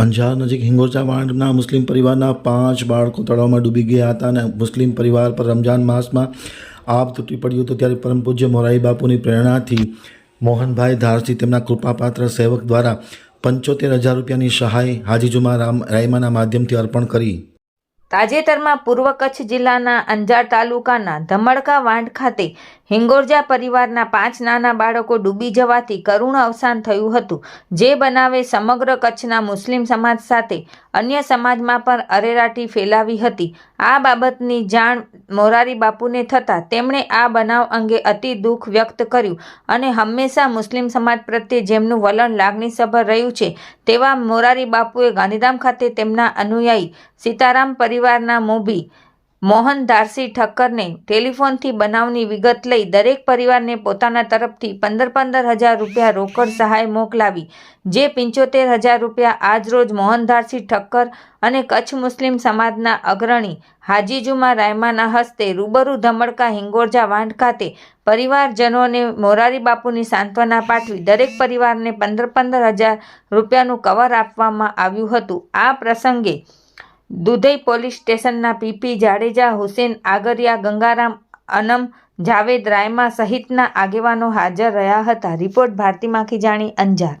અંજાર નજીક હિંગોચા વાંડના મુસ્લિમ પરિવારના પાંચ બાળકો તળાવમાં ડૂબી ગયા હતા અને મુસ્લિમ પરિવાર પર રમજાન માસમાં આપ તૂટી પડ્યું હતું ત્યારે પરમ પૂજ્ય મોરારી બાપુની પ્રેરણાથી મોહનભાઈ ધારસી તેમના કૃપાપાત્ર સેવક દ્વારા પંચોતેર હજાર રૂપિયાની સહાય હાજીજુમા રામ રાયમાના માધ્યમથી અર્પણ કરી. તાજેતરમાં પૂર્વ કચ્છ જિલ્લાના અંજાર તાલુકાના ધમડકા વાંઢ ખાતે હિંગોરજા પરિવારના પાંચ નાના બાળકો ડૂબી જવાથી કરુણ અવસાન થયું હતું, જે બનાવે સમગ્ર કચ્છના મુસ્લિમ સમાજ સાથે અન્ય સમાજમાં પણ અરેરાટી ફેલાવી હતી. આ બાબતની જાણ મોરારી બાપુને થતાં તેમણે આ બનાવ અંગે અતિ દુઃખ વ્યક્ત કર્યું અને હંમેશા મુસ્લિમ સમાજ પ્રત્યે જેમનું વલણ લાગણીસભર રહ્યું છે, તેવા મોરારી બાપુએ ગાંધીધામ ખાતે તેમના અનુયાયી સીતારામ પરિવારના મોભી મોહન ધારસી ઠક્કરને ટેલિફોનથી બનાવની વિગત લઈ દરેક પરિવારને પોતાના તરફથી પંદર પંદર હજાર રૂપિયા રોકડ સહાય મોકલાવી, જે પંચોતેર હજાર રૂપિયા આજરોજ મોહન ધારસી ઠક્કર અને કચ્છ મુસ્લિમ સમાજના અગ્રણી હાજી જુમા રાયમાના હસ્તે રૂબરૂ ધમડકા હિંગોરજા વાંઢ ખાતે પરિવારજનોને મોરારી બાપુની સાંત્વના પાઠવી દરેક પરિવારને પંદર પંદર હજાર રૂપિયાનું કવર આપવામાં આવ્યું હતું. આ પ્રસંગે દુધઈ પોલીસ સ્ટેશનના પીપી જાડેજા, હુસેન આગરિયા, ગંગારામ, અનમ, જાવેદ રાયમા સહિતના આગેવાનો હાજર રહ્યા હતા. રિપોર્ટ ભારતી માખી જાણી અંજાર.